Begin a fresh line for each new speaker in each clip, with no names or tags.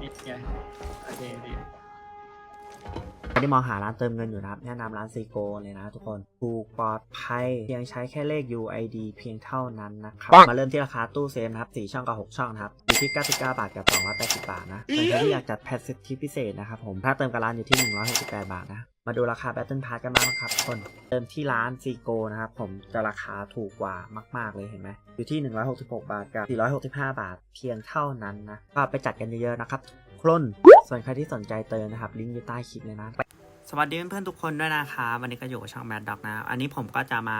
นี่ไงโอเคดี
ใครที่มองหาร้านเติมเงินอยู่นะครับ แนะนำร้านซีโกเลยนะทุกคนถูกปลอดภัยเพียงใช้แค่เลข UID เพียงเท่านั้นนะครับ มาเริ่มที่ราคาตู้เซฟนะครับ 4 ช่องกับ 6 ช่องนะครับอยู่ที่ 99 บาทกับ 280 บาทนะส่วนใครที่อยากจัดแพทสิทธิพิเศษนะครับผมถ้าเติมกับร้านอยู่ที่ 168 บาทนะมาดูราคา Battle Pass กันบ้างนะครับทุกคน เติมที่ร้านซีโกนะครับผมจะราคาถูกกว่ามากๆเลยเห็นไหมอยู่ที่ 166 บาทกับ 465 บาทเพียงเท่านั้นนะก็ไปจัดกันเยอะๆนะครับทุกคน ส่วนใครที่สนใจเติมนะครับ ลิงก์อยู่ใต้คลิปเลยนะ สวัสดีเพื่อนๆทุกคนด้วยนะคะวันนี้ก็อยู่กับช่อง Mad Dog นะ อันนี้ผมก็จะมา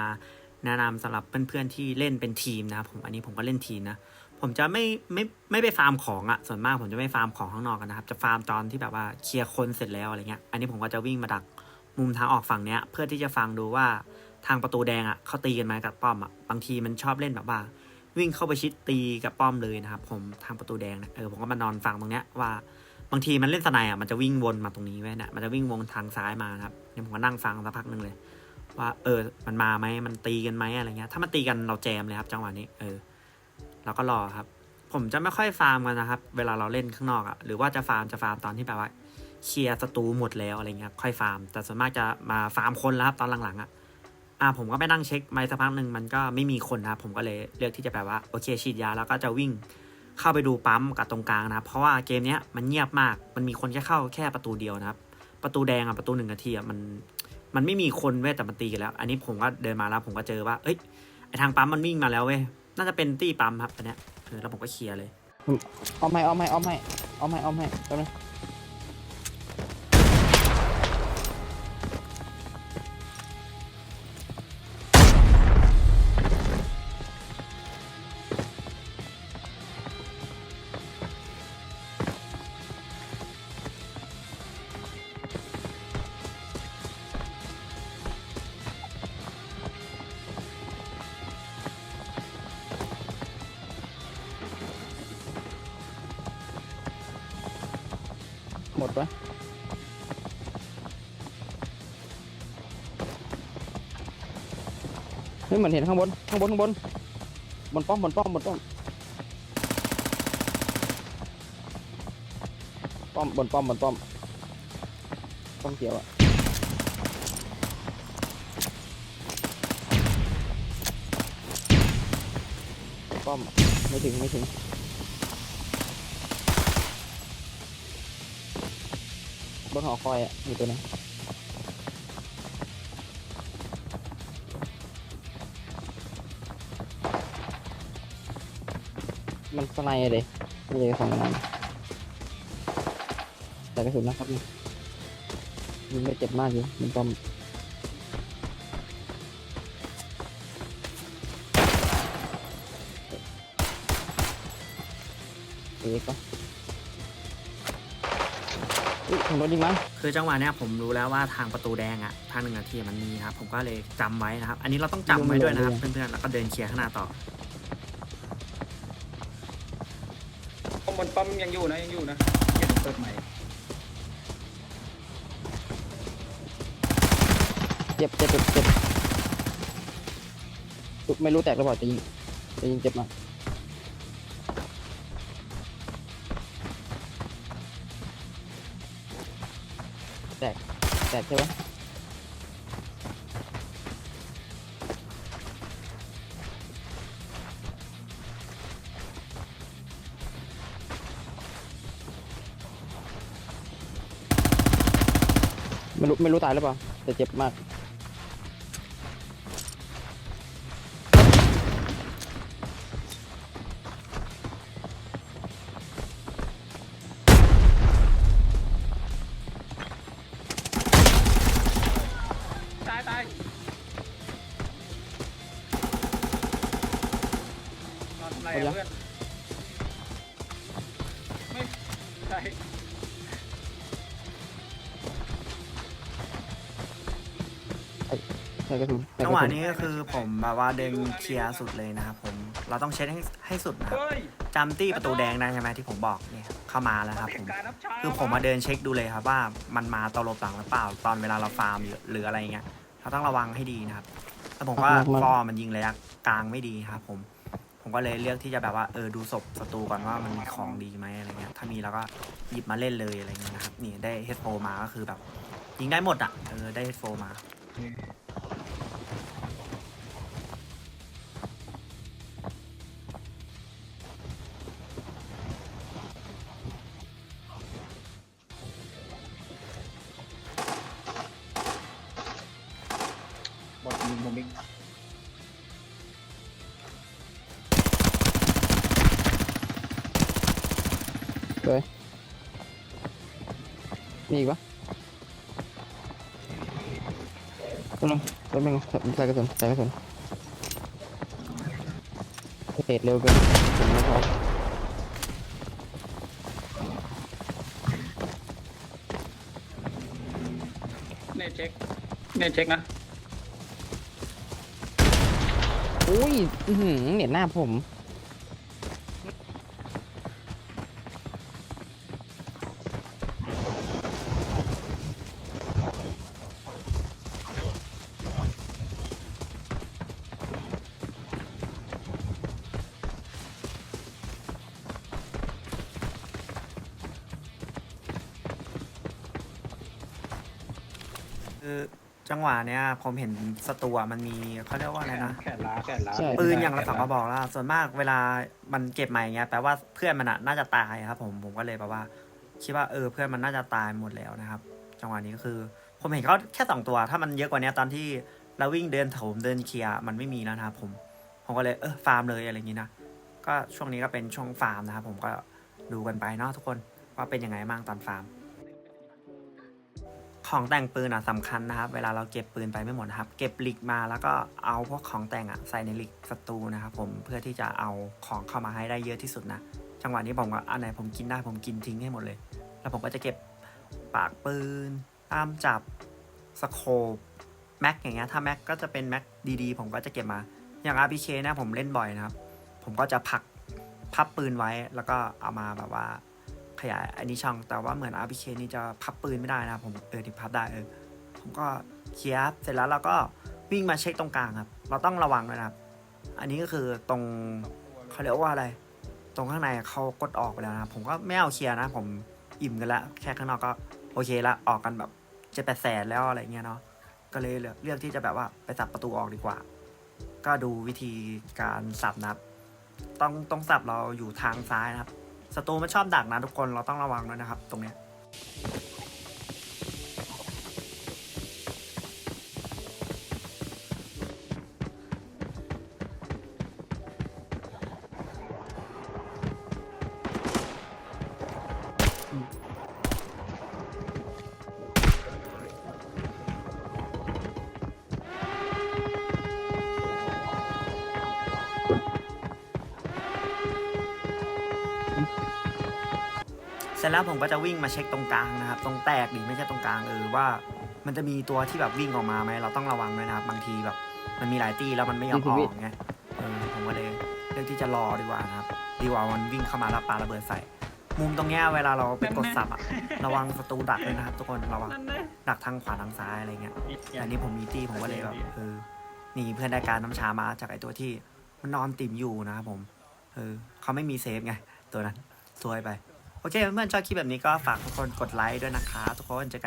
แนะนำสำหรับเพื่อนๆที่เล่นเป็นทีมนะผมอันนี้ผมก็เล่นทีมนะ ผมจะไม่ไม่ไม่ไปฟาร์มของอะส่วนมากผมจะไม่ฟาร์มของข้างนอกกันนะครับ จะฟาร์มตอนที่แบบว่าเคลียร์คนเสร็จแล้วอะไรเงี้ยอันนี้ผมก็จะวิ่งมาดักมุมทางออกฝั่งเนี้ย เพื่อที่จะฟังดูว่าทางประตูแดงอะเขาตีกันไหมกับป้อมอะบางทีมันชอบเล่นแบบว่า วิ่งเข้าไปชิดตีกับป้อมเลยนะครับผมทางประตูแดงนะเออผมก็มานอนฟังตรงเนี้ยว่า บางทีมันเล่นสไนอะมันจะวิ่งวนมาตรงนี้ไว้นะมันจะวิ่งวงทางซ้ายมาครับเนี่ยผมก็นั่งฟังสักพักหนึ่งเลย ว่าเออ มันมาไหมมันตีกันไหมอะไรเงี้ย ถ้ามันตีกันเราแจมเลยครับ จังหวะนี้ เออ เราก็รอครับ ผมจะไม่ค่อยฟาร์มกันนะครับ เวลาเราเล่นข้างนอกอะหรือว่าจะฟาร์มจะฟาร์มตอนที่แบบว่าเคลียร์ศัตรูหมดแล้วอะไรเงี้ยค่อยฟาร์ม แต่ส่วนมากจะมาฟาร์มคนแล้วครับตอนหลังๆอะอ่าผมก็ไปนั่งเช็คไม้สักพักหนึ่งมันก็ไม่มีคนนะครับผมก็เลยเลือกที่จะแบบว่าโอเคฉีดยาแล้วก็จะวิ่ง เข้าไปดูปั๊มกับตรงกลางนะครับ เพราะว่าเกมเนี้ยมันเงียบมาก มันมีคนแค่เข้าแค่ประตูเดียวนะครับ ประตูแดงอะประตูหนึ่งนาทีอะมันมันไม่มีคนเว้ยแต่มันตีกันแล้ว อันนี้ผมก็เดินมาแล้วผมก็เจอว่า เอ้ยไอทางปั๊มมันวิ่งมาแล้วเว้ยน่าจะเป็นตี้ปั๊มครับอันเนี้ยเออแล้วผมก็เคลียร์เลย
เอาไม่เอาไม่เอาไม่เอาไม่เอาไม่แป๊บนึง หมดปะเฮ้ยเหมือนเห็นข้างบน ข้างบน ข้างบน บนป้อม บนป้อม บนป้อม ป้อม บนป้อม บนป้อม ป้อมเกี่ยวอะป้อม ไม่ถึง ไม่ถึง นหอคอยอะอยู่ตัวนึงมันสไนด์อะเด็ไม่ใช่ของมันแต่กระสุนนะครับนี่ยิงไม่เจ็บมากอยู่มันต้อมเอ๊ะก็ อุ๊ยถึงรถยิงมั้ง
คือจังหวะเนี้ยผมรู้แล้วว่าทางประตูแดงอะทางหนึ่งนาทีมันมีนะครับผมก็เลยจำไว้นะครับ อันนี้เราต้องจำไว้ด้วยนะครับเพื่อนๆแล้วก็เดินเคลียร์ข้างหน้าต่อ
ป้อมบนป้อมยังอยู่นะยังอยู่นะยังเปิดใหม่
เจ็บเจ็บเจ็บเจ็บตุ๊ไม่รู้แตกหรือเปล่าจะยิงจะยิงเจ็บมาก แตกแตกใช่ไหมไม่รู้ไม่รู้ตายหรือเปล่าแต่เจ็บมาก
อนทำไรอะเพื่อนไม่ใช่
ใส่กระสุนใส่ก
จั
ระ
งหวะ
สุน
นี้ก็คือผมแบบว่าเดินเคลียร์สุดเลยนะครับผมเราต้องเช็ดให้ให้สุดนะครับ
เฮ้ย
จำตี้ประตูแดงได้ใช่ไหมที่ผมบอกเนี่ยเข้ามาแล้วครับผม
การนับช้า
คือผมมาเดินเช็คดูเลยครับว่ามันมาตลบหลังหรือเปล่า ตอนเวลาเราฟาร์มหรือหรืออะไรเงี้ยเราต้องระวังให้ดีนะครับแล้วผมว่าฟอร์มันยิงระยะกลางไม่ดีครับผม ผมก็เลยเลือกที่จะแบบว่าเออดูศพศัตรูก่อนว่ามันมีของดีไหมอะไรเงี้ยถ้ามีแล้วก็หยิบมาเล่นเลยอะไรเงี้ยนะครับนี่ได้เฮดโฟมาก็คือแบบยิงได้หมดอะเออได้เฮดโฟมา
บอดยิงผมอีก
เล มีอีกปะแป๊บนึงแป๊บนึงใส่กระสุนใส่กระสุนเตะเร็วเกินผมไม่พอ
เนตเช็คเนตเช็คนะ
อุ้ย อื้อหือเน็ตหน้าผม
จังหวะเนี้ยผมเห็นสตูอะมันมีเขาเรียกว่าอะไรนะ
แขนล้าแขนล้า
ใช่
ปืนอย่างละสองกระบอกแล้วส่วนมากเวลามันเก็บใหม่เงี้ยแปลว่าเพื่อนมันอะน่าจะตายครับ ผมผมก็เลยแบบว่า คิดว่าเออเพื่อนมันน่าจะตายหมดแล้วนะครับ จังหวะนี้ก็คือ ผมเห็นเขาแค่สองตัว ถ้ามันเยอะกว่านี้ตอนที่เราวิ่งเดินโถมเดินเคลียร์มันไม่มีแล้วนะครับ ผมผมก็เลยเออฟาร์มเลยอะไรอย่างนี้นะก็ช่วงนี้ก็เป็นช่วงฟาร์มนะครับผมก็ดูกันไปเนาะทุกคนว่าเป็นยังไงบ้างตอนฟาร์ม ของแต่งปืนอะสำคัญนะครับ เวลาเราเก็บปืนไปไม่หมดนะครับ เก็บลิกมาแล้วก็เอาพวกของแต่งอะใส่ในลิกศัตรูนะครับผมเพื่อที่จะเอาของเข้ามาให้ได้เยอะที่สุดนะ จังหวะนี้ผมก็อันไหนผมกินได้ผมกินทิ้งให้หมดเลย แล้วผมก็จะเก็บปากปืนอ้ามจับสโคปแม็กอย่างเงี้ยถ้าแม็กก็จะเป็นแม็กดีๆ ผมก็จะเก็บมา อย่าง RPK เนี่ยผมเล่นบ่อยนะครับ ผมก็จะพักพับปืนไว้แล้วก็เอามาแบบว่า ขยายอันนี้ช่อง แต่ว่าเหมือน RPK นี่จะพับปืนไม่ได้นะครับผมเออที่พับได้เออผมก็เคลียร์เสร็จแล้วเราก็วิ่งมาเช็คตรงกลางครับ เราต้องระวังด้วยนะครับ อันนี้ก็คือตรงเขาเรียกว่าอะไร ตรงข้างในเขากดออกไปแล้วนะผมก็ไม่เอาเคลียร์นะ ผมอิ่มกันแล้วแค่ข้างนอกก็โอเคละออกกันแบบจ็ดแปดแสนแล้วอะไรเงี้ยเนาะก็เลยเลือกเลือกที่จะแบบว่าไปสับประตูออกดีกว่า ก็ดูวิธีการสับนะครับ ต้องต้องสับเราอยู่ทางซ้ายนะครับ ศัตรูมันชอบดักนะทุกคนเราต้องระวังด้วยนะครับ ตรงเนี้ย เสร็จแล้วผมก็จะวิ่งมาเช็คตรงกลางนะครับ ตรงแตกดิไม่ใช่ตรงกลางเออว่า มันจะมีตัวที่แบบวิ่งออกมาไหมเราต้องระวังด้วยนะครับบางทีแบบ มันมีหลายตีแล้วมันไม่ยอมออกไงเออผมก็เลยเลือกที่จะรอดีกว่านะครับดีกว่ามันวิ่งเข้ามาแล้วปาระเบิดใส่ มุมตรงเนี้ยเวลาเราไปกดสับอะระวังศัตรูดักเลยนะครับ ทุกคนระวัง
นั่นนะ
ดักทางขวาทางซ้ายอะไรเงี้ยอันนี้ผมมีตี้ผมก็เลยแบบเออหนีเพื่อนได้การน้ำชามาจากไอตัวที่มันนอนติ่มอยู่นะครับผม เออเขาไม่มีเซฟไงตัวนั้นซวยไป โอเคเพื่อนๆชอบคลิปแบบนี้ก็ฝากทุกคนกดไลค์ด้วยนะคะ ทุกคนเจอกัน